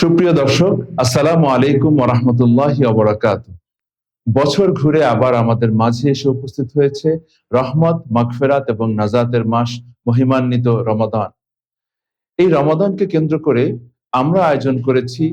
সুপ্রিয় দর্শক, আসসালামু আলাইকুম ওরহমতুল্লাহ অবরাকাত বছর ঘুরে আবার আমাদের মাঝে এসে উপস্থিত হয়েছে রহমত, মাগফেরাত এবং নাজাতের মাস মহিমান্বিত রমাদান। এই রমাদানকে কেন্দ্র করে আমরা আয়োজন করেছি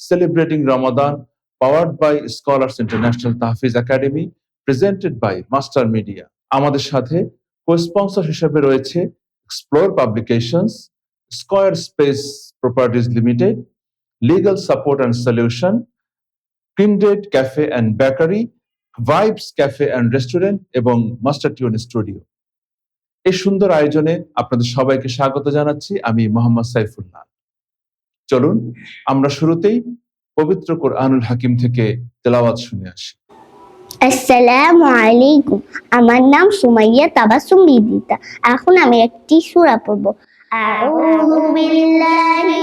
celebrating Ramadan, powered by Scholars International Tahfiz Academy, presented by Master Media. আমাদের সাথে কোস্পন্সর হিসেবে রয়েছে Explore Publications, Square Space Properties Limited legal support and solution, Kindred Cafe and Bakery, Vibes Cafe and Restaurant এবং master tune studio এই সুন্দর আয়োজনে আপনাদের সবাইকে স্বাগত জানাচ্ছি আমি মোহাম্মদ সাইফুল্লাহ চলুন আমরা শুরুতেই পবিত্র কোরআনুল হাকিম থেকে তেলাওয়াত শুনে আসি। আসসালামু আলাইকুম আমার নাম সুমাইয়া তাবাসুম বিদিতা এখন আমি একটি সূরা পড়ব। আউযু বিল্লাহি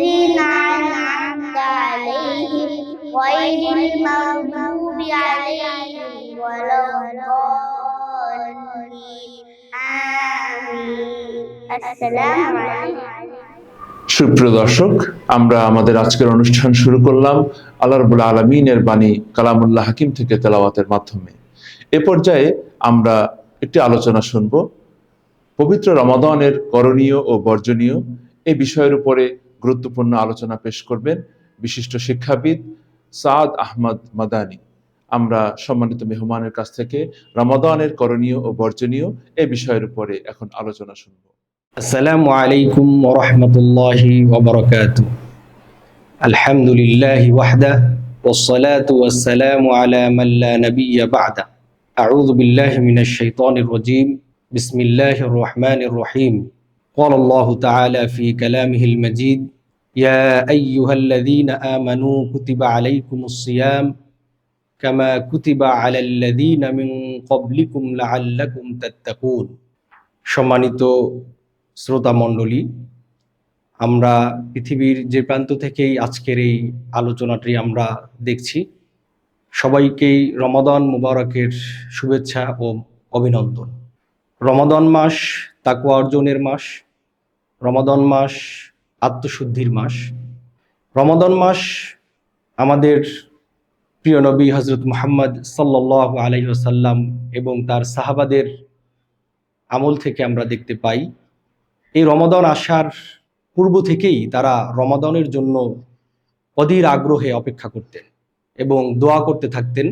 সুপ্রিয় দর্শক, আমরা আমাদের আজকের অনুষ্ঠান শুরু করলাম আল্লাহ রবুল্লা আলমিনের বাণী কালামুল্লাহ হাকিম থেকে তেলাওয়াতের মাধ্যমে। এ পর্যায়ে আমরা একটি আলোচনা শুনব। পবিত্র রমাদানের করণীয় ও বর্জনীয় এই বিষয়ের উপরে গুরুত্বপূর্ণ আলোচনা পেশ করবেন বিশিষ্ট শিক্ষাবিদ সাদ আহমদ মাদানি। আমরা সম্মানিত মেহমানের কাছ থেকে রমাদানের করণীয় ও বর্জনীয় এই বিষয়ের উপরে এখন আলোচনা শুনব। السلام عليكم ورحمة الله وبركاته الحمد لله وحده والصلاة والسلام على من لا نبي بعده أعوذ بالله من الشيطان الرجيم بسم الله الرحمن الرحيم قال الله تعالى في كلامه المجيد يا أيها الذين آمنوا كتب عليكم الصيام كما كتب على الذين من قبلكم لعلكم تتقون সম্মানিত শ্রোতা মণ্ডলী আমরা পৃথিবীর যে প্রান্ত থেকেই আজকের এই আলোচনাটি আমরা দেখছি, সবাইকেই রমাদান মুবারকের শুভেচ্ছা ও অভিনন্দন। রমাদান মাস তাকুয়া অর্জনের মাস, রমাদান মাস আত্মশুদ্ধির মাস। রমাদান মাস আমাদের প্রিয় নবী হজরত মোহাম্মদ সাল্লাহ আলহিহাসাল্লাম এবং তার সাহাবাদের আমল থেকে আমরা দেখতে পাই। এই রমাদান আসার পূর্ব থেকেই তারা রমাদানের জন্য অধীর আগ্রহে অপেক্ষা করতেন এবং দোয়া করতে থাকতেন,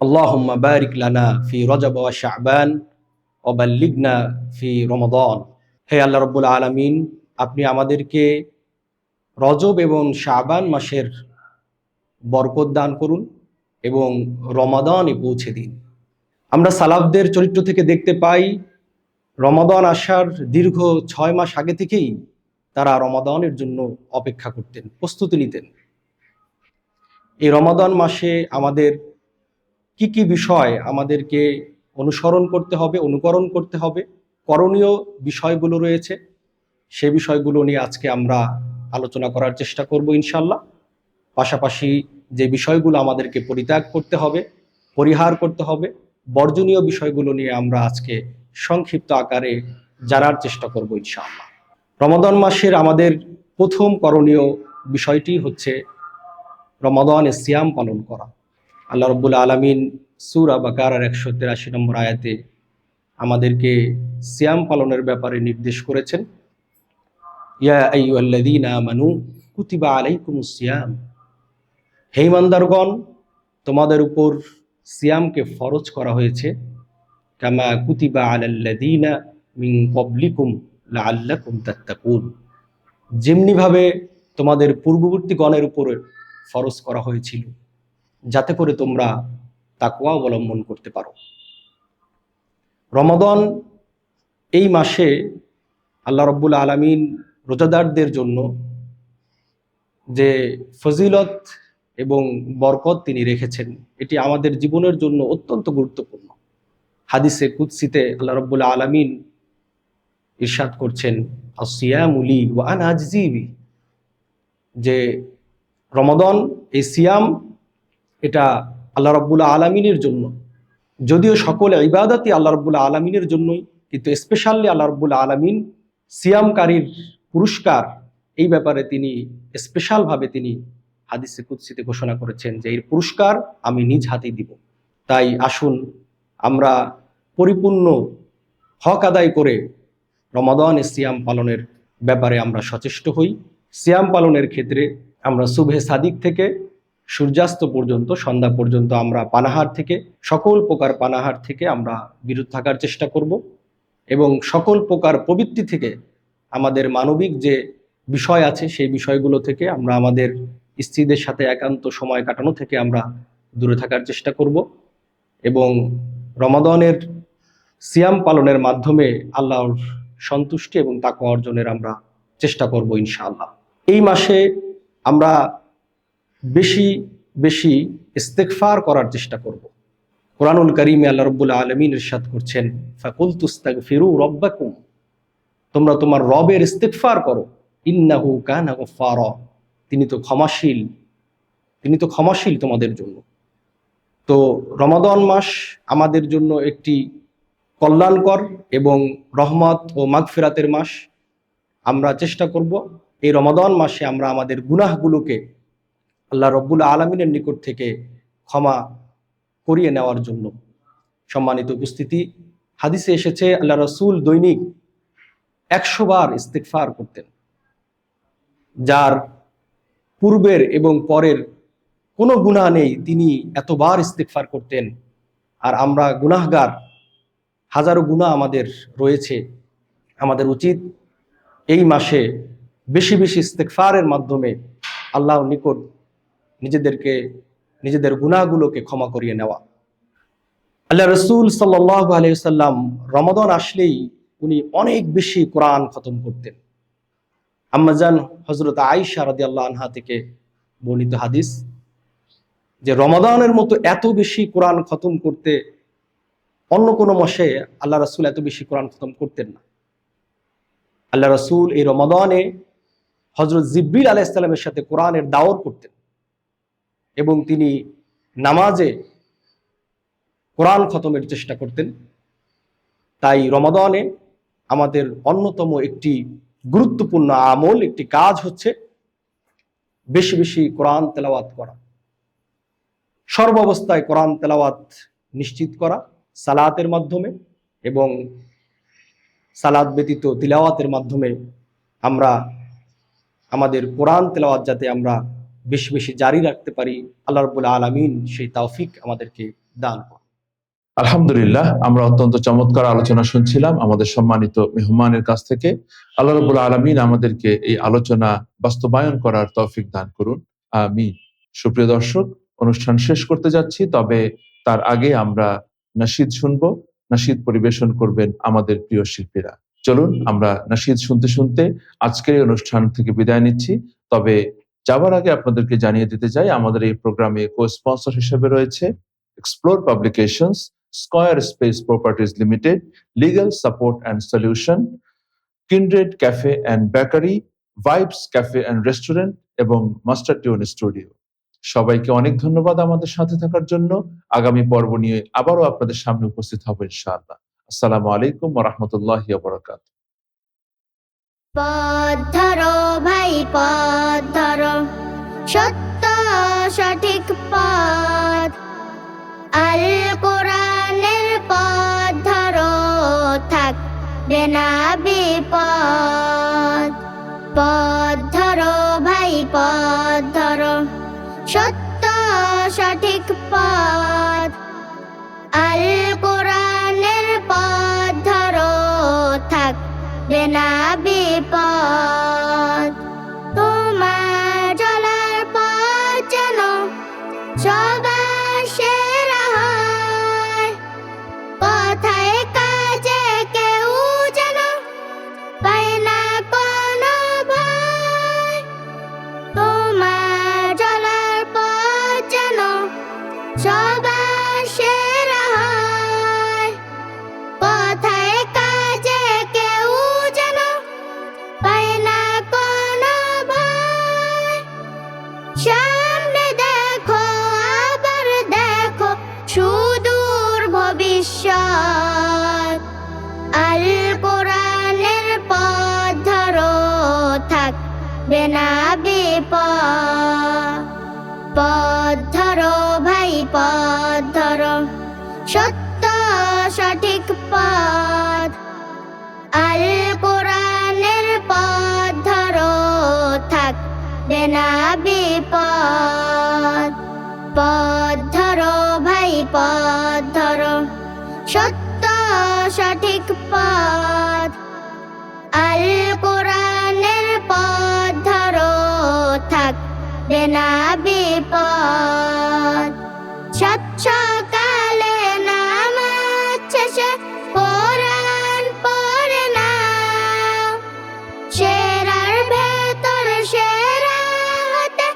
আল্লাহুম্মা বারিক লানা ফি রজব ওয়া শাবান ওবাল্লিগনা ফি রমাদান। হে আল্লাহ রব্বুল আলামিন, আপনি আমাদেরকে রজব এবং শাবান মাসের বরকত দান করুন এবং রমাদানে পৌঁছে দিন। আমরা সালাফদের চরিত্র থেকে দেখতে পাই রমাদান আসার দীর্ঘ ছয় মাস আগে থেকেই তারা রমাদানের জন্য অপেক্ষা করতেন, প্রস্তুতি নিতেন। এই রমাদান মাসে আমাদের কি কি বিষয় আমাদেরকে অনুসরণ করতে হবে, অনুকরণ করতে হবে, করণীয় বিষয়গুলো রয়েছে, সে বিষয়গুলো নিয়ে আজকে আমরা আলোচনা করার চেষ্টা করব ইনশাল্লাহ পাশাপাশি যে বিষয়গুলো আমাদেরকে পরিত্যাগ করতে হবে, পরিহার করতে হবে, বর্জনীয় বিষয়গুলো নিয়ে আমরা আজকে সংক্ষিপ্ত আকারে জানার চেষ্টা করব ইনশাআল্লাহ। রমাদান মাসের আমাদের প্রথম করণীয় বিষয়টি হচ্ছে রমাদানে সিয়াম পালন করা। আল্লাহ রব্বুল আলমিন সুরা বাকার একশো তেরাশি নম্বর আয়াতে আমাদেরকে সিয়াম পালনের ব্যাপারে নির্দেশ করেছেন। ইয়া আমানু কুতিবা আলাইকুমুস সিয়াম। হে ইমানদারগণ, তোমাদের উপর সিয়ামকে ফরজ করা হয়েছে। কামা কুতিবা তাত্তাকুন। যেমনিভাবে তোমাদের পূর্ববর্তী গণের উপরে ফরজ করা হয়েছিল, যাতে করে তোমরা তাকওয়া অবলম্বন করতে পারো। রমাদন এই মাসে আল্লাহ রব্বুল আলমিন রোজাদারদের জন্য যে ফজিলত এবং বরকত তিনি রেখেছেন, এটি আমাদের জীবনের জন্য অত্যন্ত গুরুত্বপূর্ণ। হাদিসে কুৎসিতে আল্লাহ রব্বুল্লা আলমিন ইরশাদ করছেন আসিয়ামুলি ওয়ান আজজিবি যে রমদন, এই সিয়াম, এটা আল্লাহ রব্বুল্লা আলমিনের জন্য। যদিও সকল ইবাদতই আল্লাহ রব্বুল্লা আলমিনের জন্যই, কিন্তু স্পেশালি আল্লাহ রব্বুল্লা আলমিন সিয়ামকারীর পুরস্কার, এই ব্যাপারে তিনি স্পেশালভাবে তিনি হাদিসে কুৎসিতে ঘোষণা করেছেন যে এর পুরস্কার আমি নিজ হাতেই দিব। তাই আসুন আমরা পরিপূর্ণ হক আদায় করে রমাদান সিয়াম পালনের ব্যাপারে আমরা সচেষ্ট হই। সিয়াম পালনের ক্ষেত্রে আমরা শুভে সাদিক থেকে, সূর্যাস্ত পর্যন্ত, সন্ধ্যা পর্যন্ত আমরা পানাহার থেকে, সকল প্রকার পানাহার থেকে আমরা বিরত থাকার চেষ্টা করব এবং সকল প্রকার প্রবৃত্তি থেকে আমাদের মানবিক যে বিষয় আছে, সেই বিষয়গুলো থেকে আমরা আমাদের স্ত্রীদের সাথে একান্ত সময় কাটানো থেকে আমরা দূরে থাকার চেষ্টা করব এবং রমাদনের সিয়াম পালনের মাধ্যমে আল্লাহর সন্তুষ্টি এবং তাকে অর্জনের আমরা চেষ্টা করব ইনশাআল্লাহ। এই মাসে আমরা বেশি বেশি ইস্তেকফার করার চেষ্টা করব। কোরআনুল করিমে আল্লাহ রব্বুল আলমিন ইরশাদ করছেন ফাকুল তুস্তাক ফিরু রব্বাকুম তোমরা তোমার রবের ইস্তেকফার করো ইন্নাহু কানা তিনি তো ক্ষমাশীল তিনি তো ক্ষমাশীল তোমাদের জন্য তো রমাদন মাস আমাদের জন্য একটি কল্যাণকর এবং রহমত ও মাগফিরাতের মাস। আমরা চেষ্টা করব এই রমাদন মাসে আমরা আমাদের গুনাহগুলোকে আল্লাহ রব্বুল আলমিনের নিকট থেকে ক্ষমা করিয়ে নেওয়ার জন্য সম্মানিত উপস্থিতি। হাদিসে এসেছে, আল্লাহ রসুল দৈনিক একশো বার ইস্তেকফার করতেন। যার পূর্বের এবং পরের কোনো গুনাহ নেই, তিনি এতবার ইস্তেকফার করতেন। আর আমরা গুনাহগার, হাজারো গুনাহ আমাদের রয়েছে, আমাদের উচিত এই মাসে বেশি বেশি ইস্তেকফারের মাধ্যমে আল্লাহর নিকট নিজেদেরকে, নিজেদের গুনাহগুলোকে ক্ষমা করিয়ে নেওয়া। আল্লাহ রসুল সাল্লাহ আলাইসাল্লাম রমাদন আসলেই উনি অনেক বেশি কোরআন খতম করতেন। আম্মাজান হজরত আইসা রাদি আল্লাহ আনহা থেকে বর্ণিত হাদিস। যে রমাদানের মতো এত বেশি কোরআন খতম করতে অন্য কোনো মাসে আল্লাহ রসুল এত বেশি কোরআন খতম করতেন না। আল্লাহ রসুল এই রমাদানে হজরত জিব্বিল আলাহ ইসলামের সাথে কোরআনের দাওর করতেন এবং তিনি নামাজে কোরআন খতমের চেষ্টা করতেন। তাই রমাদানে আমাদের অন্যতম একটি গুরুত্বপূর্ণ আমল, একটি কাজ হচ্ছে বেশি বেশি কোরআন তেলাওয়াত করা। সর্বাবস্থায় কোরআন তেলাওয়াত নিশ্চিত করা, সালাতের মাধ্যমে এবং সালাদ ব্যতীত তিলাওয়াতের মাধ্যমে আমরা আমাদের কোরআন তেলাওয়াত যাতে আমরা বেশি বেশি জারি রাখতে পারি, আল্লাহ রবুল্লা আলমিন সেই তৌফিক আমাদেরকে দান করে আলহামদুলিল্লাহ, আমরা অত্যন্ত চমৎকার আলোচনা শুনছিলাম আমাদের সম্মানিত মেহমানের কাছ থেকে। আল্লাহ রবুল আলমিন আমাদেরকে এই আলোচনা বাস্তবায়ন করার তৌফিক দান করুন। আমি সুপ্রিয় দর্শক অনুষ্ঠান শেষ করতে যাচ্ছি, তবে তার আগে আমরা নাসিদ শুনব। নাসিদ পরিবেশন করবেন আমাদের প্রিয় শিল্পীরা। চলুন, আমরা নাসিদ শুনতে শুনতে আজকের অনুষ্ঠান থেকে বিদায় নিচ্ছি। তবে যাবার আগে আপনাদেরকে জানিয়ে দিতে চাই, আমাদের এই প্রোগ্রামে কো স্পন্সর হিসেবে রয়েছে Explore Publications Square Space Properties Limited Legal Support and Solution Kindred Cafe and Bakery Vibes Cafe and Restaurant এবং মাস্টার টিউন স্টুডিও সবাইকে অনেক ধন্যবাদ আমাদের সাথে থাকার জন্য। আগামী পর্ব নিয়ে আবারও আপনাদের সামনে উপস্থিত হব ইনশাআল্লাহ। আসসালামু আলাইকুম রহমতুল্লাহ বরকাত পথ ভাই সত্য, সঠিক পথ। আল কোরআনের বিপদ। পথ সত্য সঠিক পথ। আল কোরআনের পথ ধরো থাকবে না বিপদ। না বিপদ পথ ধরো ভাই, পথ ধরো। সত্য সঠিক পথ, আল কোরআনের পথ ধরো থাকবে না বিপদ। পথ ধরো ভাই, পথ ধরো। সত্য সঠিক পথ না বিপদ। স্বচ্ছ কালে নামাজ শেষে কোরআন পড়ে না। সেরার ভেতর সেরা হতে,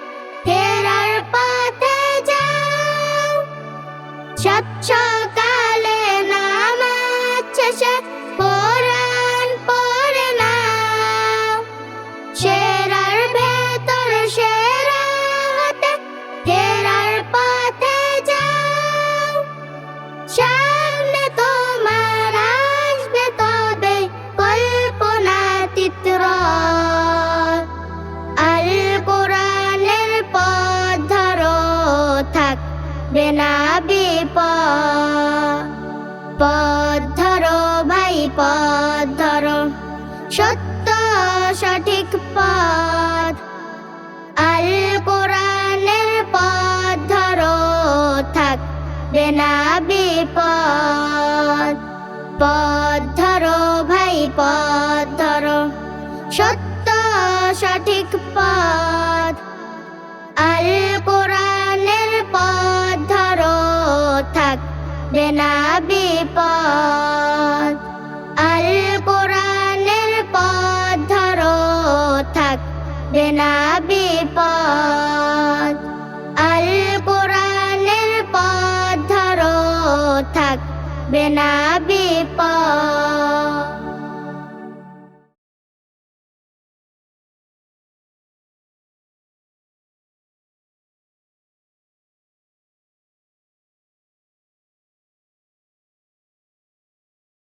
ফেরার পথে যাও। স্বচ্ছ পথ ধরো সত্য সঠিক পথ। আল কোরআনের পথ ধরো থাক না বিপদ। আল কোরআনের পথ ধরো থাক না বিপদ